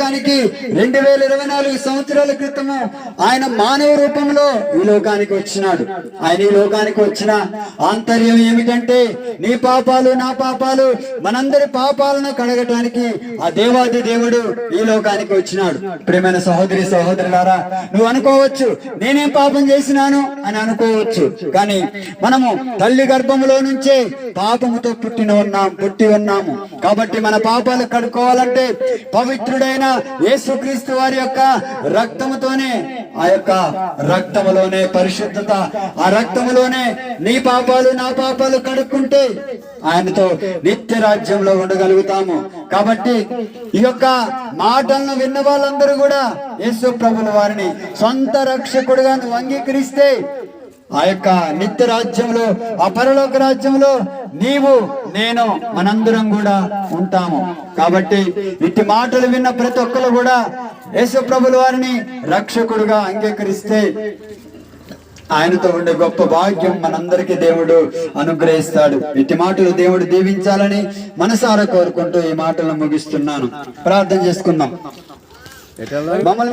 లోకానికి రెండు వేల ఇరవై నాలుగు సంవత్సరాల క్రితము ఆయన మానవ రూపంలో ఈ లోకానికి వచ్చినాడు. ఆయన ఈ లోకానికి వచ్చిన ఆంతర్యం ఏమిటంటే నీ పాపాలు నా పాపాలు మనందరి పాపాలను కడగటానికి ఆ దేవాది దేవుడు ఈ లోకానికి వచ్చినాడు. ప్రేమైన సహోదరి సహోదరులారా నువ్వు అనుకోవచ్చు నేనేం పాపం చేసినాను అని అనుకోవచ్చు. కానీ మనము తల్లి గర్భములో నుంచే పాపముతో పుట్టిన ఉన్నాం పుట్టి ఉన్నాము. కాబట్టి మన పాపాలు కడుక్కోవాలంటే పవిత్రుడైన యేసుక్రీస్తు వారి యొక్క రక్తముతోనే ఆ యొక్క రక్తములోనే పరిశుద్ధత ఆ రక్తములోనే నీ పాపాలు నా పాపాలు కడుక్కుంటే ఆయనతో నిత్య రాజ్యంలో ఉండగలుగుతాము. కాబట్టి ఈ యొక్క మాటలను విన్న వాళ్ళందరూ కూడా యేసు ప్రభుల వారిని సొంత రక్షకుడుగా నువ్వు అంగీకరిస్తే ఆ యొక్క నిత్య రాజ్యంలో ఆ పరలోక రాజ్యంలో నీవు నేను మనందరం కూడా ఉంటాము. కాబట్టి ఇట్టి మాటలు విన్న ప్రతి ఒక్కరు కూడా యేసు ప్రభుల వారిని రక్షకుడుగా అంగీకరిస్తే ఆయనతో ఉండే గొప్ప భాగ్యం మనందరికీ దేవుడు అనుగ్రహిస్తాడు. ఇట్టి మాటలు దేవుడు దీవించాలని మనసారా కోరుకుంటూ ఈ మాటలను ముగిస్తున్నాను. ప్రార్థన చేసుకుందాం. మమ్మల్ని